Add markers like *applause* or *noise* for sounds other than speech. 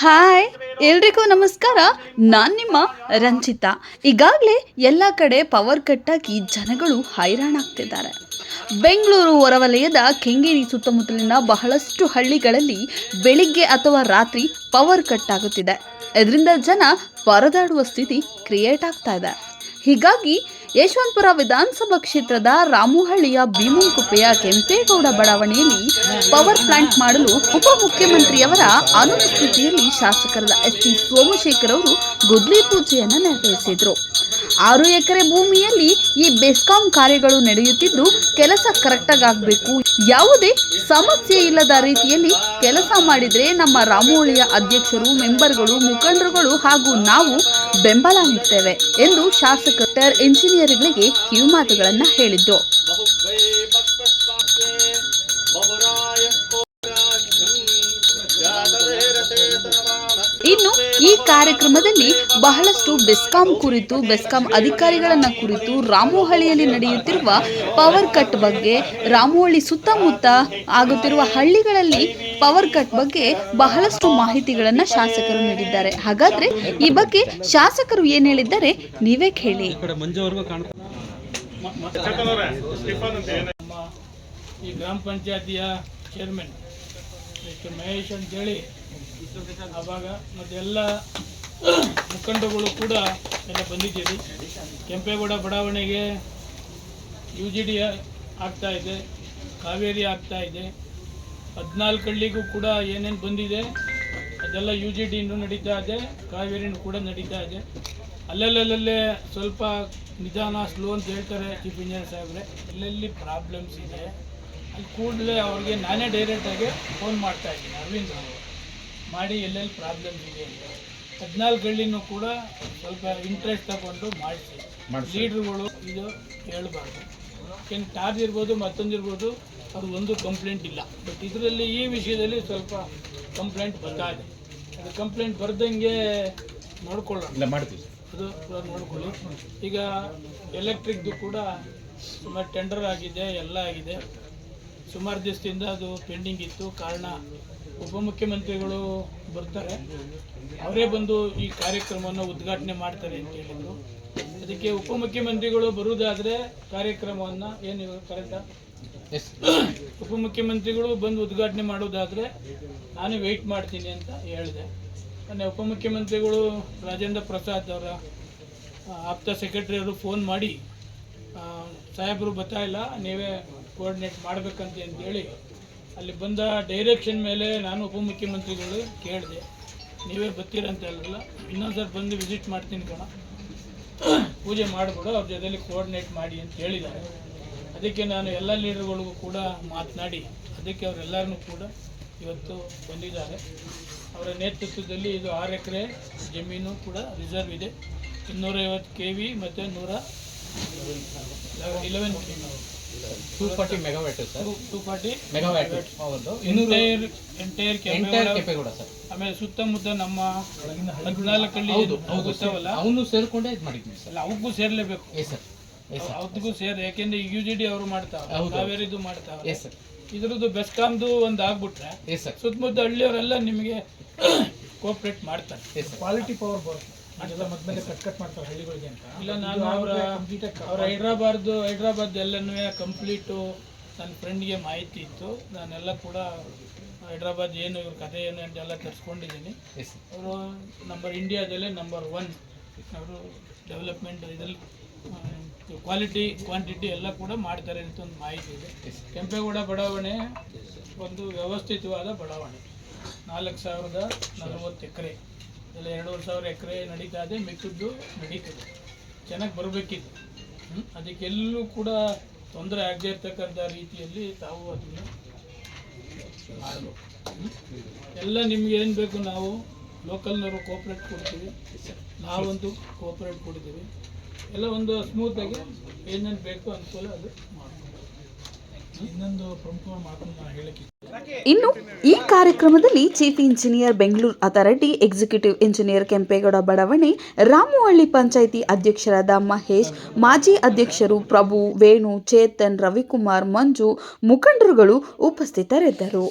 Hi ಎಲ್ರಿಗೂ ನಮಸ್ಕಾರ. ನಾನು ನಿಮ್ಮ ರಂಜಿತಾ. ಈಗಾಗಲೇ ಎಲ್ಲ ಕಡೆ ಪವರ್ ಕಟ್ ಆಗಿ ಜನಗಳು ಹೈರಾಣಾಗ್ತಿದ್ದಾರೆ. ಬೆಂಗಳೂರು ಹೊರವಲಯದ ಕೆಂಗೇರಿ ಸುತ್ತಮುತ್ತಲಿನ ಬಹಳಷ್ಟು ಹಳ್ಳಿಗಳಲ್ಲಿ ಬೆಳಿಗ್ಗೆ ಅಥವಾ ರಾತ್ರಿ ಪವರ್ ಕಟ್ ಆಗುತ್ತಿದೆ ಇದರಿಂದ ಜನ ಪರದಾಡುವ ಸ್ಥಿತಿ ಕ್ರಿಯೇಟ್ ಆಗ್ತಾ ಇದೆ. ಹೀಗಾಗಿ ಯಶವಂತಪುರ ವಿಧಾನಸಭಾ ಕ್ಷೇತ್ರದ ರಾಮುಹಳ್ಳಿಯ ಭೀಮಂಕುಪ್ಪೆಯ ಕೆಂಪೇಗೌಡ ಬಡಾವಣೆಯಲ್ಲಿ ಪವರ್ ಪ್ಲಾಂಟ್ ಮಾಡಲು ಉಪಮುಖ್ಯಮಂತ್ರಿಯವರ ಅನುಪಸ್ಥಿತಿಯಲ್ಲಿ ಶಾಸಕರಾದ ಎಸ್ ಟಿ ಸೋಮಶೇಖರ್ ಅವರು ಗುದ್ಲಿ ಪೂಜೆಯನ್ನು ನೆರವೇರಿಸಿದರು. ಆರು ಎಕರೆ ಭೂಮಿಯಲ್ಲಿ ಈ ಬೆಸ್ಕಾಂ ಕಾರ್ಯಗಳು ನಡೆಯುತ್ತಿದ್ದು ಕೆಲಸ ಕರೆಕ್ಟಾಗಿ ಆಗಬೇಕು ಯಾವುದೇ ಸಮಸ್ಯೆ ಇಲ್ಲದ ರೀತಿಯಲ್ಲಿ ಕೆಲಸ ಮಾಡಿದರೆ ನಮ್ಮ ರಾಮೋಳಿಯ ಅಧ್ಯಕ್ಷರು, ಮೆಂಬರ್ಗಳು, ಮುಖಂಡರುಗಳು ಹಾಗೂ ನಾವು ಬೆಂಬಲ ನೀಡ್ತೇವೆ ಎಂದು ಶಾಸಕ ಇಂಜಿನಿಯರ್ಗಳಿಗೆ ಕಿವಿಮಾತುಗಳನ್ನು ಹೇಳಿದ್ರು ಈ ಕಾರ್ಯಕ್ರಮದಲ್ಲಿ ಬಹಳಷ್ಟು ಬೆಸ್ಕಾಂ ಕುರಿತು, ಬೆಸ್ಕಾಂ ಅಧಿಕಾರಿಗಳನ್ನ ಕುರಿತು ರಾಮೋಹಳ್ಳಿಯಲ್ಲಿ ನಡೆಯುತ್ತಿರುವ ಪವರ್ ಕಟ್ ಬಗ್ಗೆ ರಾಮೋಹಳ್ಳಿ ಸುತ್ತಮುತ್ತ ಆಗುತ್ತಿರುವ ಹಳ್ಳಿಗಳಲ್ಲಿ ಪವರ್ ಕಟ್ ಬಗ್ಗೆ ಬಹಳಷ್ಟು ಮಾಹಿತಿಗಳನ್ನ ಶಾಸಕರು ನೀಡಿದ್ದಾರೆ. ಹಾಗಾದ್ರೆ ಈ ಬಗ್ಗೆ ಶಾಸಕರು ಏನ್ ಹೇಳಿದ್ದಾರೆ ನೀವೇ ಕೇಳಿ. ಈ ಗ್ರಾಮ ಪಂಚಾಯತಿಯ ಚೇರ್ಮನ್ ಮಿಸ್ಟರ್ ಮಹೇಶ್ ಅಂತೇಳಿ ಆವಾಗ ಮತ್ತೆಲ್ಲ ಮುಖಂಡಗಳು ಕೂಡ ಎಲ್ಲ ಬಂದಿದ್ದೀರಿ. ಕೆಂಪೇಗೌಡ ಬಡಾವಣೆಗೆ ಯು ಜಿ ಡಿ ಆಗ್ತಾ ಇದೆ, ಕಾವೇರಿ ಆಗ್ತಾ ಇದೆ. ಹದಿನಾಲ್ಕು ಹಳ್ಳಿಗೂ ಕೂಡ ಏನೇನು ಬಂದಿದೆ, ಅದೆಲ್ಲ ಯು ಜಿ ಡಿನೂ ನಡೀತಾ ಇದೆ, ಕಾವೇರಿನೂ ಕೂಡ ನಡೀತಾ ಇದೆ. ಅಲ್ಲಲ್ಲಲ್ಲೇ ಸ್ವಲ್ಪ ನಿಧಾನ ಸ್ಲೋ ಅಂತ ಹೇಳ್ತಾರೆ ಚೀಫ್ ಇಂಜಿನಿಯರ್ ಸಾಹೇಬ್ರೆ. ಎಲ್ಲೆಲ್ಲಿ ಪ್ರಾಬ್ಲಮ್ಸ್ ಇದೆ. ಕೂಡಲೇ ಅವ್ರಿಗೆ ನಾನೇ ಡೈರೆಕ್ಟಾಗಿ ಫೋನ್ ಮಾಡ್ತಾ ಇದ್ದೀನಿ. ಅರವಿಂದ್ ಅವರು. ಮಾಡಿ ಎಲ್ಲೆಲ್ಲಿ ಪ್ರಾಬ್ಲಮ್ ಇದೆ ಅಂತ. ಹದಿನಾಲ್ಕು ಹಳ್ಳಿನೂ ಕೂಡ ಸ್ವಲ್ಪ ಇಂಟ್ರೆಸ್ಟ್ ತಗೊಂಡು ಮಾಡಿಸಿ. ಲೀಡ್ರುಗಳು ಇದು ಹೇಳಬಾರ್ದು. ಏನು ಟಾರ್ಜ್ ಇರ್ಬೋದು ಮತ್ತೊಂದು ಇರ್ಬೋದು ಅದು ಒಂದು ಕಂಪ್ಲೇಂಟ್ ಇಲ್ಲ. ಬಟ್ ಇದರಲ್ಲಿ ಈ ವಿಷಯದಲ್ಲಿ ಸ್ವಲ್ಪ ಕಂಪ್ಲೇಂಟ್ ಬರ್ತಾ ಇದೆ. ಅದು ಕಂಪ್ಲೇಂಟ್ ಬರ್ದಂಗೆ ನೋಡ್ಕೊಳ್ಳೋಣ. ಇಲ್ಲ ಮಾಡ್ತೀವಿ. ಅದು ನೋಡ್ಕೊಳ್ಳಿ. ಈಗ ಎಲೆಕ್ಟ್ರಿಕ್ದು ಕೂಡ ತುಂಬ ಟೆಂಡರ್ ಆಗಿದೆ ಎಲ್ಲ ಆಗಿದೆ. ಸುಮಾರು ದಿವಸದಿಂದ ಅದು ಪೆಂಡಿಂಗ್ ಇತ್ತು. ಕಾರಣ ಉಪಮುಖ್ಯಮಂತ್ರಿಗಳು ಬರ್ತಾರೆ. ಅವರೇ ಬಂದು ಈ ಕಾರ್ಯಕ್ರಮವನ್ನು ಉದ್ಘಾಟನೆ ಮಾಡ್ತಾರೆ ಅಂತ ಹೇಳಿದರು. ಅದಕ್ಕೆ ಉಪಮುಖ್ಯಮಂತ್ರಿಗಳು ಬರುವುದಾದರೆ ಕಾರ್ಯಕ್ರಮವನ್ನು ಏನು ಕರೆಕ್ಟಾ? ಉಪಮುಖ್ಯಮಂತ್ರಿಗಳು ಬಂದು ಉದ್ಘಾಟನೆ ಮಾಡೋದಾದರೆ ನಾನು ವೆಯ್ಟ್ ಮಾಡ್ತೀನಿ ಅಂತ ಹೇಳಿದೆ. ಮೊನ್ನೆ ಉಪಮುಖ್ಯಮಂತ್ರಿಗಳು ರಾಜೇಂದ್ರ ಪ್ರಸಾದ್ ಅವರ ಆಪ್ತ ಸೆಕ್ರೆಟರಿ ಅವರು ಫೋನ್ ಮಾಡಿ ಸಾಹೇಬರು ಬರ್ತಾ ಇಲ್ಲ ನೀವೇ ಕೋಆರ್ಡಿನೇಟ್ ಮಾಡಬೇಕಂತ ಅಂತೇಳಿ ಅಲ್ಲಿ ಬಂದ ಡೈರೆಕ್ಷನ್ ಮೇಲೆ ನಾನು ಉಪಮುಖ್ಯಮಂತ್ರಿಗಳು ಕೇಳಿದೆ. ನೀವೇ ಬರ್ತೀರಂತ ಹೇಳಿಲ್ಲ ಇನ್ನೊಂದು ಸರ್ ಬಂದು ವಿಸಿಟ್ ಮಾಡ್ತೀನಿ ಕಣ. ಪೂಜೆ ಮಾಡಿಬಿಡು, ಅವ್ರ ಜೊತೆಲಿ ಕೋಆರ್ಡಿನೇಟ್ ಮಾಡಿ ಅಂತ ಹೇಳಿದ್ದಾರೆ. ಅದಕ್ಕೆ ನಾನು ಎಲ್ಲ ಲೀಡರ್ಗಳಿಗೂ ಕೂಡ ಮಾತನಾಡಿ, ಅದಕ್ಕೆ ಅವರೆಲ್ಲರನ್ನೂ ಕೂಡ ಇವತ್ತು ಬಂದಿದ್ದಾರೆ. ಅವರ ನೇತೃತ್ವದಲ್ಲಿ ಇದು ಆರು ಎಕರೆ ಜಮೀನು ಕೂಡ ರಿಸರ್ವ್ ಇದೆ. ಇನ್ನೂರೈವತ್ತು ಕೆ ವಿ ಮತ್ತು ನೂರ eleven K two forty megawatt sir two forty megawatt entire entire entire ಕೆಪೆ ಕೂಡ ಸರ್ ಆಮೇಲೆ ಸುತ್ತಮುತ್ತ ನಮ್ಮ ಹದಿನಾಲ್ಕು ಹಳ್ಳಿ ಹೌದು ಹೌದು ಅವನು ಸೇರ್ಕೊಂಡೆ ಇದು ಮಾಡಿದ್ವಿ ಸರ್ ಅಲ್ಲ ಅವಕ್ಕೂ ಸೇರ್ಲೇಬೇಕು. ಎಸ್ ಸರ್ ಅವತ್ತಿಗೂ ಸೇರ್ ಯಾಕೆಂದ್ರೆ ಯು ಜಿ ಡಿ ಅವರು ಮಾಡ್ತಾರೆ ಹೌದು. ಕಾವೇರಿದು ಮಾಡ್ತಾವ ಎಸ್ ಸರ್ ಇದ್ರದ್ದು ಬೆಸ್ಕಾಮ್ದು ಒಂದು ಆಗ್ಬಿಟ್ರೆ ಎಸ್ ಸರ್ ಸುತ್ತಮುತ್ತ ಹಳ್ಳಿಯವರೆಲ್ಲ ನಿಮಗೆ ಕೋಆಪ್ರೇಟ್ *coughs* ಮಾಡ್ತಾರೆ. ಎಸ್ ಕ್ವಾಲಿಟಿ ಪವರ್ ಬರುತ್ತೆ. ಅದೆಲ್ಲ ಮೊದಲೇ ಕಟ್ ಕಟ್ ಮಾಡ್ತಾರೆ ಹಳ್ಳಿಗಳಿಗೆ ಅಂತ. ಇಲ್ಲ ನಾನು ಅವರ ಅವ್ರ ಹೈದ್ರಾಬಾದ್ ಹೈದ್ರಾಬಾದ್ ಎಲ್ಲನೂ ಕಂಪ್ಲೀಟು ನನ್ನ ಫ್ರೆಂಡ್ಗೆ ಮಾಹಿತಿ ಇತ್ತು. ನಾನೆಲ್ಲ ಕೂಡ ಹೈದ್ರಾಬಾದ್ ಏನು ಇವ್ರ ಕಥೆ ಏನು ಅಂತೆಲ್ಲ ತರಿಸ್ಕೊಂಡಿದ್ದೀನಿ. ಎಸ್ ಅವರು ನಂಬರ್ ಇಂಡಿಯಾದಲ್ಲೇ ನಂಬರ್ ಒನ್ ಅವರು ಡೆವಲಪ್ಮೆಂಟ್ ಇದರಲ್ಲಿ ಕ್ವಾಲಿಟಿ ಕ್ವಾಂಟಿಟಿ ಎಲ್ಲ ಕೂಡ ಮಾಡ್ತಾರೆ ಅಂತ ಒಂದು ಮಾಹಿತಿ ಇದೆ. ಎಸ್ ಕೆಂಪೇಗೌಡ ಬಡಾವಣೆ ಒಂದು ವ್ಯವಸ್ಥಿತವಾದ ಬಡಾವಣೆ. ನಾಲ್ಕು ಸಾವಿರದ ನಲವತ್ತು ಎಕರೆ. ಇದೆಲ್ಲ ಎರಡೂವರೆ ಸಾವಿರ ಎಕರೆ ನಡೀತಾ ಇದೆ ಮಿಕ್ಕಿದ್ದು ನಡೀತದೆ. ಚೆನ್ನಾಗಿ ಬರಬೇಕಿತ್ತು. ಅದಕ್ಕೆಲ್ಲೂ ಕೂಡ ತೊಂದರೆ ಆಗದೇ ಇರ್ತಕ್ಕಂಥ ರೀತಿಯಲ್ಲಿ ತಾವು ಅದನ್ನು ಮಾಡಬೇಕು. ಎಲ್ಲ ನಿಮ್ಗೆ ಏನು ಬೇಕು ನಾವು ಲೋಕಲ್ನವರು ಕೋಪ್ರೇಟ್ ಕೊಡ್ತೀವಿ. ನಾವಂತೂ ಕೋಪ್ರೇಟ್ ಕೊಡ್ತೀವಿ. ಎಲ್ಲ ಒಂದು ಸ್ಮೂತಾಗಿ ಏನೇನು ಬೇಕು ಅನುಕೂಲ ಅದು ಮಾಡ್ತೀವಿ ಇನ್ನೊಂದು ಪ್ರಮುಖ ಮಾತನ್ನು ನಾನು ಹೇಳಕ್ಕೆ ಇನ್ನು ಈ ಕಾರ್ಯಕ್ರಮದಲ್ಲಿ chief engineer Bengaluru authority executive engineer Kempegowda ಬಡಾವಣೆ ರಾಮುವಳ್ಳಿ ಪಂಚಾಯಿತಿ ಅಧ್ಯಕ್ಷರಾದ ಮಹೇಶ್ ಮಾಜಿ ಅಧ್ಯಕ್ಷರು ಪ್ರಭು ವೇಣು ಚೇತನ್ ರವಿಕುಮಾರ್ ಮಂಜು ಮುಖಂಡರುಗಳು ಉಪಸ್ಥಿತರಿದ್ದರು.